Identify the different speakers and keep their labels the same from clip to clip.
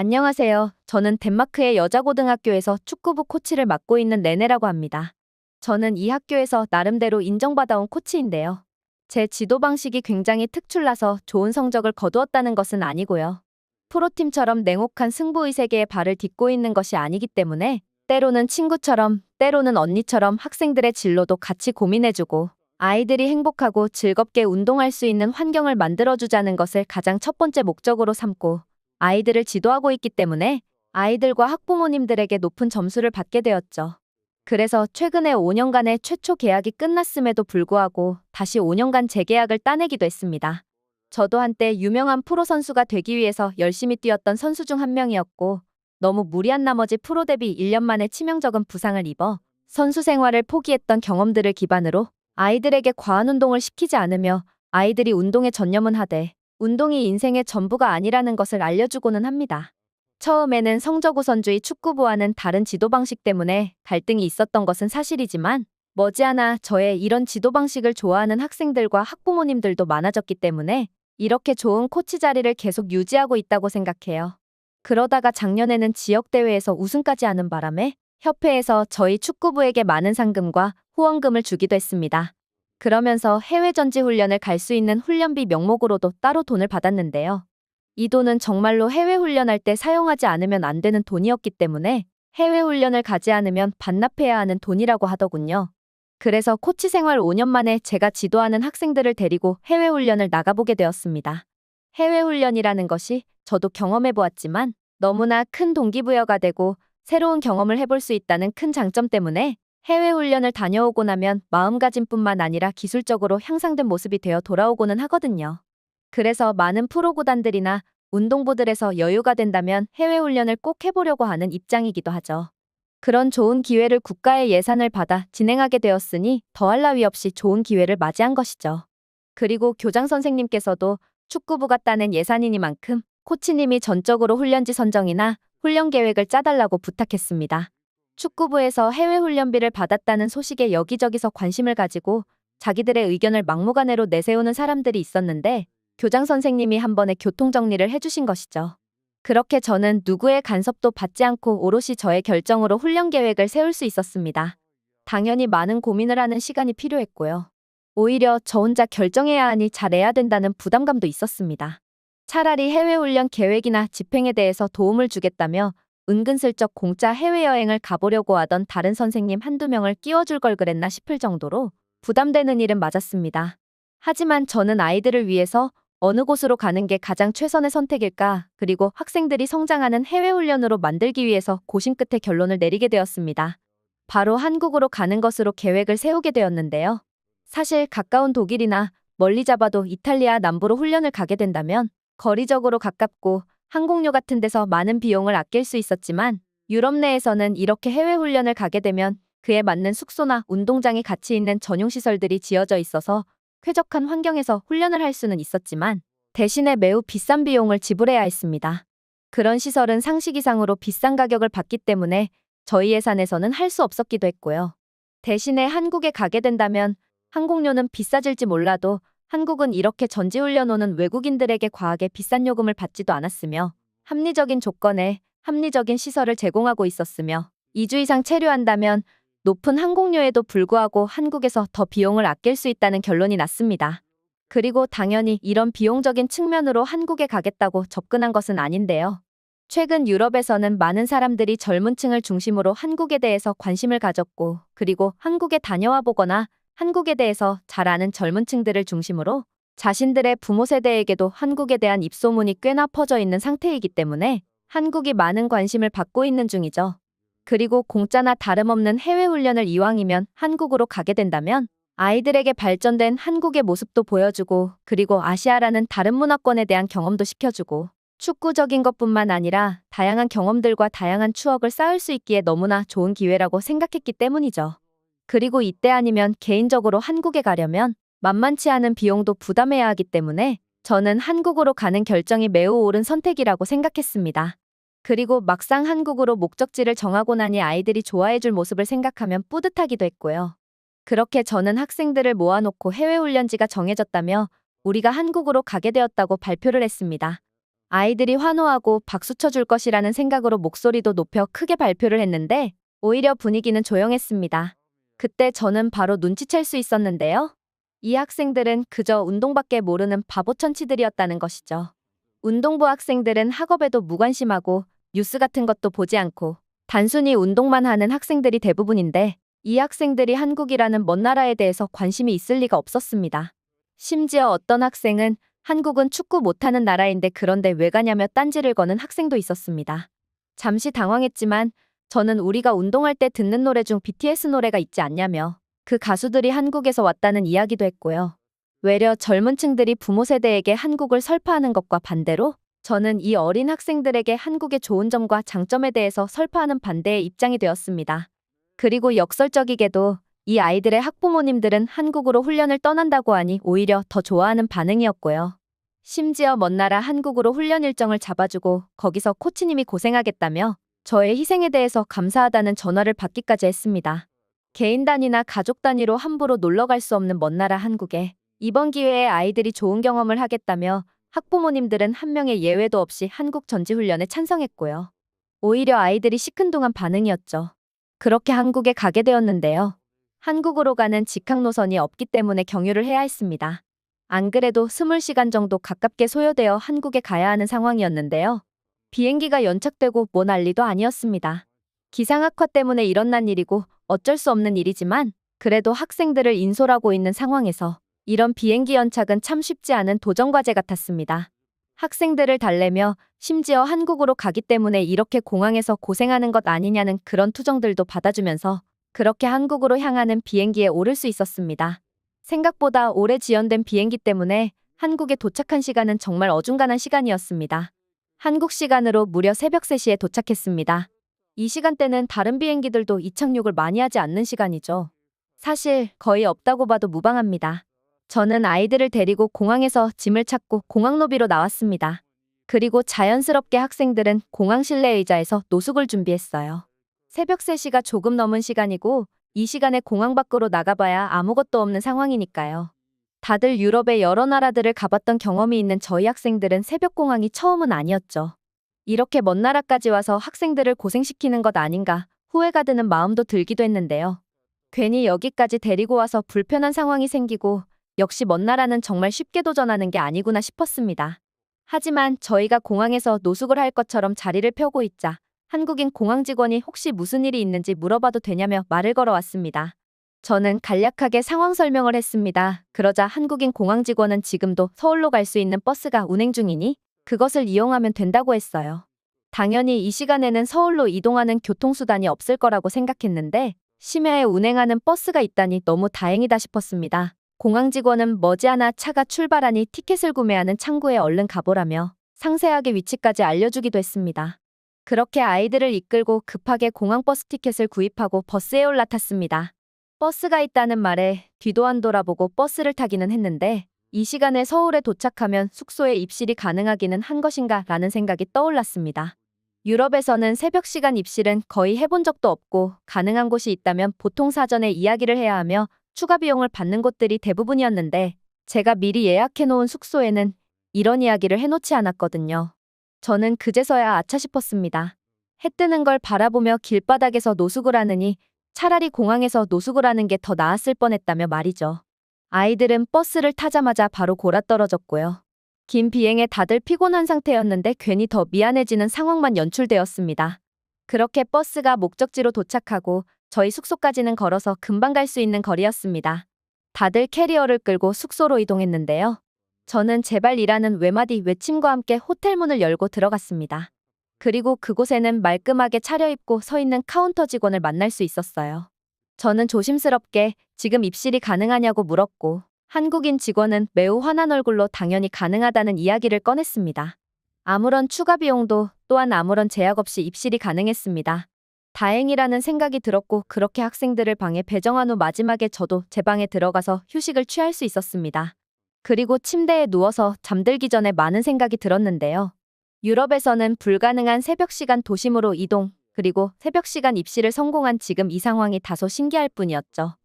Speaker 1: 안녕하세요. 저는 덴마크의 여자고등학교에서 축구부 코치를 맡고 있는 네네라고 합니다. 저는 이 학교에서 나름대로 인정받아온 코치인데요. 제 지도 방식이 굉장히 특출나서 좋은 성적을 거두었다는 것은 아니고요. 프로팀처럼 냉혹한 승부의 세계에 발을 딛고 있는 것이 아니기 때문에 때로는 친구처럼, 때로는 언니처럼 학생들의 진로도 같이 고민해주고 아이들이 행복하고 즐겁게 운동할 수 있는 환경을 만들어주자는 것을 가장 첫 번째 목적으로 삼고 아이들을 지도하고 있기 때문에 아이들과 학부모님들에게 높은 점수를 받게 되었죠. 그래서 최근에 5년간의 최초 계약이 끝났음에도 불구하고 다시 5년간 재계약을 따내기도 했습니다. 저도 한때 유명한 프로 선수가 되기 위해서 열심히 뛰었던 선수 중 한 명이었고 너무 무리한 나머지 프로 데뷔 1년 만에 치명적인 부상을 입어 선수 생활을 포기했던 경험들을 기반으로 아이들에게 과한 운동을 시키지 않으며 아이들이 운동에 전념은 하되 운동이 인생의 전부가 아니라는 것을 알려주고는 합니다. 처음에는 성적 우선주의 축구부와는 다른 지도 방식 때문에 갈등이 있었던 것은 사실이지만 머지않아 저의 이런 지도 방식을 좋아하는 학생들과 학부모님들도 많아졌기 때문에 이렇게 좋은 코치 자리를 계속 유지하고 있다고 생각해요. 그러다가 작년에는 지역대회에서 우승까지 하는 바람에 협회에서 저희 축구부에게 많은 상금과 후원금을 주기도 했습니다. 그러면서 해외 전지 훈련을 갈 수 있는 훈련비 명목으로도 따로 돈을 받았는데요. 이 돈은 정말로 해외 훈련할 때 사용하지 않으면 안 되는 돈이었기 때문에 해외 훈련을 가지 않으면 반납해야 하는 돈이라고 하더군요. 그래서 코치 생활 5년 만에 제가 지도하는 학생들을 데리고 해외 훈련을 나가보게 되었습니다. 해외 훈련이라는 것이 저도 경험해 보았지만 너무나 큰 동기부여가 되고 새로운 경험을 해볼 수 있다는 큰 장점 때문에 해외 훈련을 다녀오고 나면 마음가짐뿐만 아니라 기술적으로 향상된 모습이 되어 돌아오고는 하거든요. 그래서 많은 프로구단들이나 운동부들에서 여유가 된다면 해외 훈련을 꼭 해보려고 하는 입장이기도 하죠. 그런 좋은 기회를 국가의 예산을 받아 진행하게 되었으니 더할 나위 없이 좋은 기회를 맞이한 것이죠. 그리고 교장 선생님께서도 축구부가 따낸 예산이니만큼 코치님이 전적으로 훈련지 선정이나 훈련 계획을 짜달라고 부탁했습니다. 축구부에서 해외 훈련비를 받았다는 소식에 여기저기서 관심을 가지고 자기들의 의견을 막무가내로 내세우는 사람들이 있었는데 교장 선생님이 한 번에 교통 정리를 해주신 것이죠. 그렇게 저는 누구의 간섭도 받지 않고 오롯이 저의 결정으로 훈련 계획을 세울 수 있었습니다. 당연히 많은 고민을 하는 시간이 필요했고요. 오히려 저 혼자 결정해야 하니 잘해야 된다는 부담감도 있었습니다. 차라리 해외 훈련 계획이나 집행에 대해서 도움을 주겠다며 은근슬쩍 공짜 해외여행을 가보려고 하던 다른 선생님 한두 명을 끼워줄 걸 그랬나 싶을 정도로 부담되는 일은 맞았습니다. 하지만 저는 아이들을 위해서 어느 곳으로 가는 게 가장 최선의 선택일까, 그리고 학생들이 성장하는 해외 훈련으로 만들기 위해서 고심 끝에 결론을 내리게 되었습니다. 바로 한국으로 가는 것으로 계획을 세우게 되었는데요. 사실 가까운 독일이나 멀리 잡아도 이탈리아 남부로 훈련을 가게 된다면 거리적으로 가깝고 항공료 같은 데서 많은 비용을 아낄 수 있었지만 유럽 내에서는 이렇게 해외 훈련을 가게 되면 그에 맞는 숙소나 운동장이 같이 있는 전용 시설들이 지어져 있어서 쾌적한 환경에서 훈련을 할 수는 있었지만 대신에 매우 비싼 비용을 지불해야 했습니다. 그런 시설은 상식 이상으로 비싼 가격을 받기 때문에 저희 예산에서는 할 수 없었기도 했고요. 대신에 한국에 가게 된다면 항공료는 비싸질지 몰라도 한국은 이렇게 전지훈련 오는 외국인들에게 과하게 비싼 요금을 받지도 않았으며 합리적인 조건에 합리적인 시설을 제공하고 있었으며 2주 이상 체류한다면 높은 항공료에도 불구하고 한국에서 더 비용을 아낄 수 있다는 결론이 났습니다. 그리고 당연히 이런 비용적인 측면으로 한국에 가겠다고 접근한 것은 아닌데요. 최근 유럽에서는 많은 사람들이 젊은 층을 중심으로 한국에 대해서 관심을 가졌고, 그리고 한국에 다녀와 보거나 한국에 대해서 잘 아는 젊은 층들을 중심으로 자신들의 부모 세대에게도 한국에 대한 입소문이 꽤나 퍼져 있는 상태이기 때문에 한국이 많은 관심을 받고 있는 중이죠. 그리고 공짜나 다름없는 해외 훈련을 이왕이면 한국으로 가게 된다면 아이들에게 발전된 한국의 모습도 보여주고 그리고 아시아라는 다른 문화권에 대한 경험도 시켜주고 축구적인 것뿐만 아니라 다양한 경험들과 다양한 추억을 쌓을 수 있기에 너무나 좋은 기회라고 생각했기 때문이죠. 그리고 이때 아니면 개인적으로 한국에 가려면 만만치 않은 비용도 부담해야 하기 때문에 저는 한국으로 가는 결정이 매우 옳은 선택이라고 생각했습니다. 그리고 막상 한국으로 목적지를 정하고 나니 아이들이 좋아해줄 모습을 생각하면 뿌듯하기도 했고요. 그렇게 저는 학생들을 모아놓고 해외 훈련지가 정해졌다며 우리가 한국으로 가게 되었다고 발표를 했습니다. 아이들이 환호하고 박수 쳐줄 것이라는 생각으로 목소리도 높여 크게 발표를 했는데 오히려 분위기는 조용했습니다. 그때 저는 바로 눈치챌 수 있었는데요. 이 학생들은 그저 운동밖에 모르는 바보 천치들이었다는 것이죠. 운동부 학생들은 학업에도 무관심하고 뉴스 같은 것도 보지 않고 단순히 운동만 하는 학생들이 대부분인데 이 학생들이 한국이라는 먼 나라에 대해서 관심이 있을 리가 없었습니다. 심지어 어떤 학생은 한국은 축구 못하는 나라인데 그런데 왜 가냐며 딴지를 거는 학생도 있었습니다. 잠시 당황했지만 저는 우리가 운동할 때 듣는 노래 중 BTS 노래가 있지 않냐며 그 가수들이 한국에서 왔다는 이야기도 했고요. 외려 젊은 층들이 부모 세대에게 한국을 설파하는 것과 반대로 저는 이 어린 학생들에게 한국의 좋은 점과 장점에 대해서 설파하는 반대의 입장이 되었습니다. 그리고 역설적이게도 이 아이들의 학부모님들은 한국으로 훈련을 떠난다고 하니 오히려 더 좋아하는 반응이었고요. 심지어 먼 나라 한국으로 훈련 일정을 잡아주고 거기서 코치님이 고생하겠다며 저의 희생에 대해서 감사하다는 전화를 받기까지 했습니다. 개인 단위나 가족 단위로 함부로 놀러 갈 수 없는 먼 나라 한국에 이번 기회에 아이들이 좋은 경험을 하겠다며 학부모님들은 한 명의 예외도 없이 한국 전지훈련에 찬성했고요. 오히려 아이들이 시큰둥한 반응이었죠. 그렇게 한국에 가게 되었는데요. 한국으로 가는 직항 노선이 없기 때문에 경유를 해야 했습니다. 안 그래도 20시간 정도 가깝게 소요되어 한국에 가야 하는 상황이었는데요. 비행기가 연착되고 뭐 난리도 아니었습니다. 기상악화 때문에 일어난 일이고 어쩔 수 없는 일이지만 그래도 학생들을 인솔하고 있는 상황에서 이런 비행기 연착은 참 쉽지 않은 도전과제 같았습니다. 학생들을 달래며 심지어 한국으로 가기 때문에 이렇게 공항에서 고생하는 것 아니냐는 그런 투정들도 받아주면서 그렇게 한국으로 향하는 비행기에 오를 수 있었습니다. 생각보다 오래 지연된 비행기 때문에 한국에 도착한 시간은 정말 어중간한 시간이었습니다. 한국 시간으로 무려 새벽 3시에 도착했습니다. 이 시간대는 다른 비행기들도 이착륙을 많이 하지 않는 시간이죠. 사실 거의 없다고 봐도 무방합니다. 저는 아이들을 데리고 공항에서 짐을 찾고 공항 로비로 나왔습니다. 그리고 자연스럽게 학생들은 공항 실내 의자에서 노숙을 준비했어요. 새벽 3시가 조금 넘은 시간이고 이 시간에 공항 밖으로 나가봐야 아무것도 없는 상황이니까요. 다들 유럽의 여러 나라들을 가봤던 경험이 있는 저희 학생들은 새벽 공항이 처음은 아니었죠. 이렇게 먼 나라까지 와서 학생들을 고생시키는 것 아닌가 후회가 드는 마음도 들기도 했는데요. 괜히 여기까지 데리고 와서 불편한 상황이 생기고 역시 먼 나라는 정말 쉽게 도전하는 게 아니구나 싶었습니다. 하지만 저희가 공항에서 노숙을 할 것처럼 자리를 펴고 있자 한국인 공항 직원이 혹시 무슨 일이 있는지 물어봐도 되냐며 말을 걸어왔습니다. 저는 간략하게 상황 설명을 했습니다. 그러자 한국인 공항 직원은 지금도 서울로 갈 수 있는 버스가 운행 중이니 그것을 이용하면 된다고 했어요. 당연히 이 시간에는 서울로 이동하는 교통수단이 없을 거라고 생각했는데 심야에 운행하는 버스가 있다니 너무 다행이다 싶었습니다. 공항 직원은 머지않아 차가 출발하니 티켓을 구매하는 창구에 얼른 가보라며 상세하게 위치까지 알려주기도 했습니다. 그렇게 아이들을 이끌고 급하게 공항버스 티켓을 구입하고 버스에 올라탔습니다. 버스가 있다는 말에 뒤도 안 돌아보고 버스를 타기는 했는데 이 시간에 서울에 도착하면 숙소에 입실이 가능하기는 한 것인가 라는 생각이 떠올랐습니다. 유럽에서는 새벽 시간 입실은 거의 해본 적도 없고 가능한 곳이 있다면 보통 사전에 이야기를 해야 하며 추가 비용을 받는 곳들이 대부분이었는데 제가 미리 예약해 놓은 숙소에는 이런 이야기를 해놓지 않았거든요. 저는 그제서야 아차 싶었습니다. 해 뜨는 걸 바라보며 길바닥에서 노숙을 하느니 차라리 공항에서 노숙을 하는 게 더 나았을 뻔했다며 말이죠. 아이들은 버스를 타자마자 바로 골아떨어졌고요. 긴 비행에 다들 피곤한 상태였는데 괜히 더 미안해지는 상황만 연출되었습니다. 그렇게 버스가 목적지로 도착하고 저희 숙소까지는 걸어서 금방 갈 수 있는 거리였습니다. 다들 캐리어를 끌고 숙소로 이동했는데요. 저는 제발 이라는 외마디 외침과 함께 호텔 문을 열고 들어갔습니다. 그리고 그곳에는 말끔하게 차려입고 서 있는 카운터 직원을 만날 수 있었어요. 저는 조심스럽게 지금 입실이 가능하냐고 물었고 한국인 직원은 매우 환한 얼굴로 당연히 가능하다는 이야기를 꺼냈습니다. 아무런 추가 비용도 또한 아무런 제약 없이 입실이 가능했습니다. 다행이라는 생각이 들었고 그렇게 학생들을 방에 배정한 후 마지막에 저도 제 방에 들어가서 휴식을 취할 수 있었습니다. 그리고 침대에 누워서 잠들기 전에 많은 생각이 들었는데요. 유럽에서는 불가능한 새벽 시간 도심으로 이동, 그리고 새벽 시간 입시를 성공한 지금 이 상황이 다소 신기할 뿐이었죠.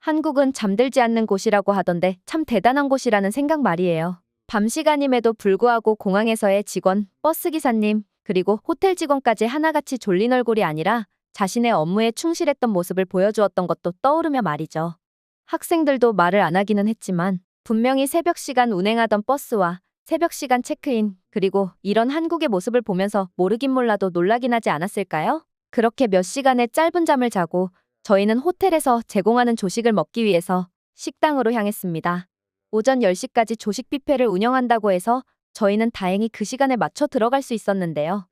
Speaker 1: 한국은 잠들지 않는 곳이라고 하던데 참 대단한 곳이라는 생각 말이에요. 밤 시간임에도 불구하고 공항에서의 직원, 버스 기사님, 그리고 호텔 직원까지 하나같이 졸린 얼굴이 아니라 자신의 업무에 충실했던 모습을 보여주었던 것도 떠오르며 말이죠. 학생들도 말을 안 하기는 했지만 분명히 새벽 시간 운행하던 버스와 새벽 시간 체크인, 그리고 이런 한국의 모습을 보면서 모르긴 몰라도 놀라긴 하지 않았을까요? 그렇게 몇 시간의 짧은 잠을 자고 저희는 호텔에서 제공하는 조식을 먹기 위해서 식당으로 향했습니다. 오전 10시까지 조식 뷔페를 운영한다고 해서 저희는 다행히 그 시간에 맞춰 들어갈 수 있었는데요.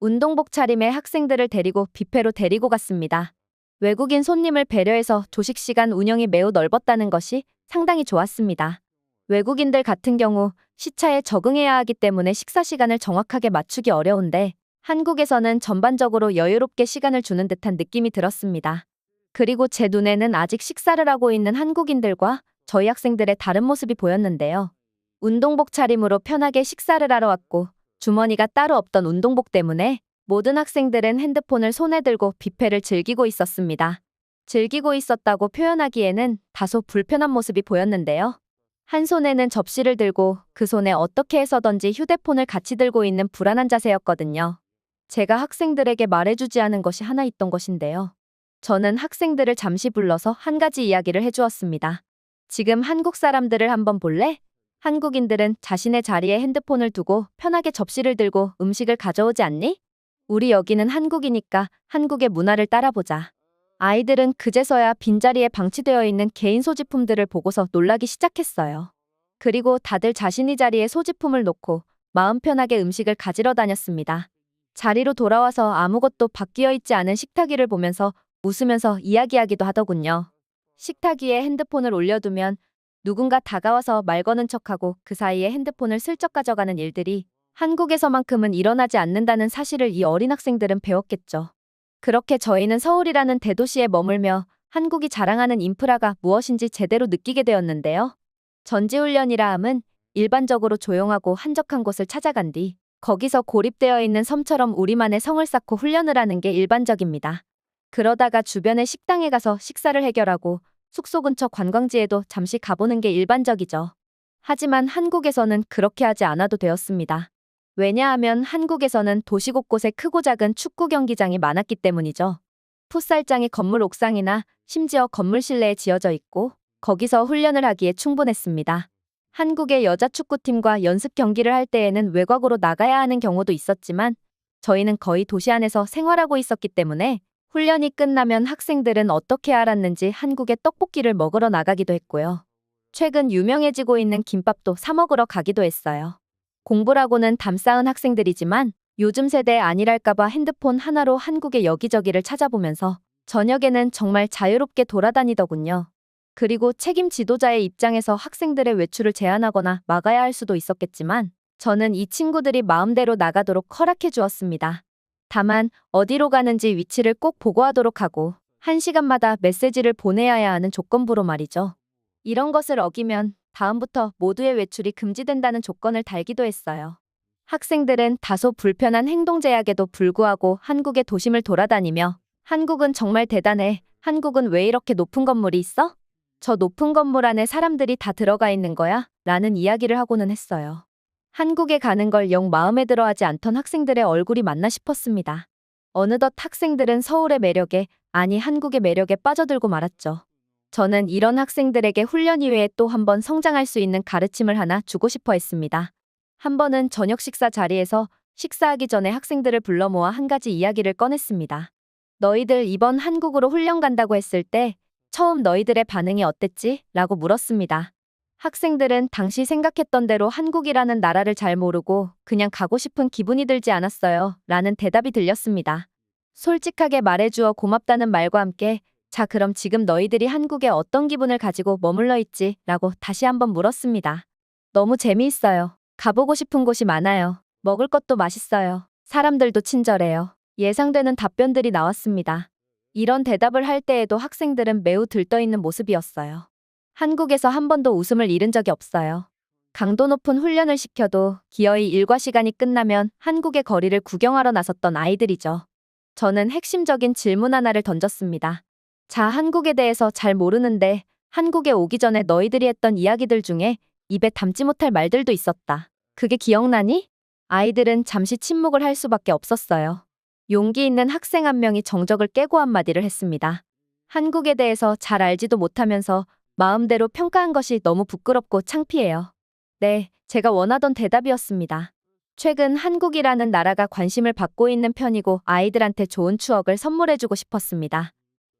Speaker 1: 운동복 차림의 학생들을 데리고 뷔페로 데리고 갔습니다. 외국인 손님을 배려해서 조식 시간 운영이 매우 넓었다는 것이 상당히 좋았습니다. 외국인들 같은 경우 시차에 적응해야 하기 때문에 식사 시간을 정확하게 맞추기 어려운데 한국에서는 전반적으로 여유롭게 시간을 주는 듯한 느낌이 들었습니다. 그리고 제 눈에는 아직 식사를 하고 있는 한국인들과 저희 학생들의 다른 모습이 보였는데요. 운동복 차림으로 편하게 식사를 하러 왔고 주머니가 따로 없던 운동복 때문에 모든 학생들은 핸드폰을 손에 들고 뷔페를 즐기고 있었습니다. 즐기고 있었다고 표현하기에는 다소 불편한 모습이 보였는데요. 한 손에는 접시를 들고 그 손에 어떻게 해서던지 휴대폰을 같이 들고 있는 불안한 자세였거든요. 제가 학생들에게 말해주지 않은 것이 하나 있던 것인데요. 저는 학생들을 잠시 불러서 한 가지 이야기를 해주었습니다. 지금 한국 사람들을 한번 볼래? 한국인들은 자신의 자리에 핸드폰을 두고 편하게 접시를 들고 음식을 가져오지 않니? 우리 여기는 한국이니까 한국의 문화를 따라보자. 아이들은 그제서야 빈자리에 방치되어 있는 개인 소지품들을 보고서 놀라기 시작했어요. 그리고 다들 자신이 자리에 소지품을 놓고 마음 편하게 음식을 가지러 다녔습니다. 자리로 돌아와서 아무것도 바뀌어 있지 않은 식탁 위를 보면서 웃으면서 이야기하기도 하더군요. 식탁 위에 핸드폰을 올려두면 누군가 다가와서 말 거는 척하고 그 사이에 핸드폰을 슬쩍 가져가는 일들이 한국에서만큼은 일어나지 않는다는 사실을 이 어린 학생들은 배웠겠죠. 그렇게 저희는 서울이라는 대도시에 머물며 한국이 자랑하는 인프라가 무엇인지 제대로 느끼게 되었는데요. 전지훈련이라 함은 일반적으로 조용하고 한적한 곳을 찾아간 뒤 거기서 고립되어 있는 섬처럼 우리만의 성을 쌓고 훈련을 하는 게 일반적입니다. 그러다가 주변의 식당에 가서 식사를 해결하고 숙소 근처 관광지에도 잠시 가보는 게 일반적이죠. 하지만 한국에서는 그렇게 하지 않아도 되었습니다. 왜냐하면 한국에서는 도시 곳곳에 크고 작은 축구 경기장이 많았기 때문이죠. 풋살장이 건물 옥상이나 심지어 건물 실내에 지어져 있고 거기서 훈련을 하기에 충분했습니다. 한국의 여자 축구팀과 연습 경기를 할 때에는 외곽으로 나가야 하는 경우도 있었지만 저희는 거의 도시 안에서 생활하고 있었기 때문에 훈련이 끝나면 학생들은 어떻게 알았는지 한국의 떡볶이를 먹으러 나가기도 했고요. 최근 유명해지고 있는 김밥도 사 먹으러 가기도 했어요. 공부라고는 담쌓은 학생들이지만 요즘 세대 아니랄까봐 핸드폰 하나로 한국의 여기저기를 찾아보면서 저녁에는 정말 자유롭게 돌아다니더군요. 그리고 책임 지도자의 입장에서 학생들의 외출을 제한하거나 막아야 할 수도 있었겠지만 저는 이 친구들이 마음대로 나가도록 허락해 주었습니다. 다만 어디로 가는지 위치를 꼭 보고하도록 하고 한 시간마다 메시지를 보내야 하는 조건부로 말이죠. 이런 것을 어기면 다음부터 모두의 외출이 금지된다는 조건을 달기도 했어요. 학생들은 다소 불편한 행동 제약에도 불구하고 한국의 도심을 돌아다니며 한국은 정말 대단해. 한국은 왜 이렇게 높은 건물이 있어? 저 높은 건물 안에 사람들이 다 들어가 있는 거야? 라는 이야기를 하고는 했어요. 한국에 가는 걸 영 마음에 들어 하지 않던 학생들의 얼굴이 맞나 싶었습니다. 어느덧 학생들은 서울의 매력에, 아니 한국의 매력에 빠져들고 말았죠. 저는 이런 학생들에게 훈련 이외에 또 한 번 성장할 수 있는 가르침을 하나 주고 싶어 했습니다. 한 번은 저녁 식사 자리에서 식사하기 전에 학생들을 불러 모아 한 가지 이야기를 꺼냈습니다. 너희들 이번 한국으로 훈련 간다고 했을 때 처음 너희들의 반응이 어땠지? 라고 물었습니다. 학생들은 당시 생각했던 대로 한국이라는 나라를 잘 모르고 그냥 가고 싶은 기분이 들지 않았어요. 라는 대답이 들렸습니다. 솔직하게 말해주어 고맙다는 말과 함께 자, 그럼 지금 너희들이 한국에 어떤 기분을 가지고 머물러 있지? 라고 다시 한번 물었습니다. 너무 재미있어요. 가보고 싶은 곳이 많아요. 먹을 것도 맛있어요. 사람들도 친절해요. 예상되는 답변들이 나왔습니다. 이런 대답을 할 때에도 학생들은 매우 들떠있는 모습이었어요. 한국에서 한 번도 웃음을 잃은 적이 없어요. 강도 높은 훈련을 시켜도 기어이 일과 시간이 끝나면 한국의 거리를 구경하러 나섰던 아이들이죠. 저는 핵심적인 질문 하나를 던졌습니다. 자, 한국에 대해서 잘 모르는데 한국에 오기 전에 너희들이 했던 이야기들 중에 입에 담지 못할 말들도 있었다. 그게 기억나니? 아이들은 잠시 침묵을 할 수밖에 없었어요. 용기 있는 학생 한 명이 정적을 깨고 한마디를 했습니다. 한국에 대해서 잘 알지도 못하면서 마음대로 평가한 것이 너무 부끄럽고 창피해요. 네, 제가 원하던 대답이었습니다. 최근 한국이라는 나라가 관심을 받고 있는 편이고 아이들한테 좋은 추억을 선물해주고 싶었습니다.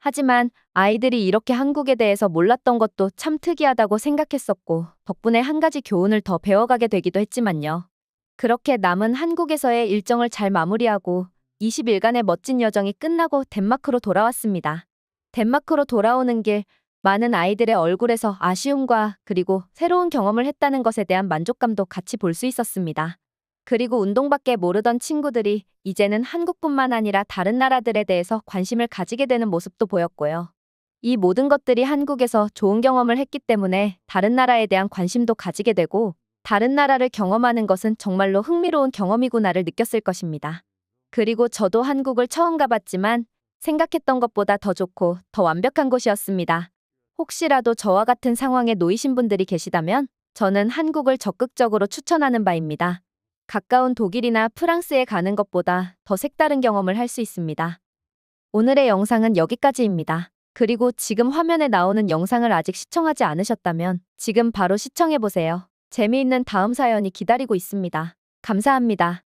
Speaker 1: 하지만 아이들이 이렇게 한국에 대해서 몰랐던 것도 참 특이하다고 생각했었고 덕분에 한 가지 교훈을 더 배워가게 되기도 했지만요. 그렇게 남은 한국에서의 일정을 잘 마무리하고 20일간의 멋진 여정이 끝나고 덴마크로 돌아왔습니다. 덴마크로 돌아오는 길 많은 아이들의 얼굴에서 아쉬움과 그리고 새로운 경험을 했다는 것에 대한 만족감도 같이 볼 수 있었습니다. 그리고 운동밖에 모르던 친구들이 이제는 한국뿐만 아니라 다른 나라들에 대해서 관심을 가지게 되는 모습도 보였고요. 이 모든 것들이 한국에서 좋은 경험을 했기 때문에 다른 나라에 대한 관심도 가지게 되고 다른 나라를 경험하는 것은 정말로 흥미로운 경험이구나를 느꼈을 것입니다. 그리고 저도 한국을 처음 가봤지만 생각했던 것보다 더 좋고 더 완벽한 곳이었습니다. 혹시라도 저와 같은 상황에 놓이신 분들이 계시다면 저는 한국을 적극적으로 추천하는 바입니다. 가까운 독일이나 프랑스에 가는 것보다 더 색다른 경험을 할 수 있습니다. 오늘의 영상은 여기까지입니다. 그리고 지금 화면에 나오는 영상을 아직 시청하지 않으셨다면 지금 바로 시청해보세요. 재미있는 다음 사연이 기다리고 있습니다. 감사합니다.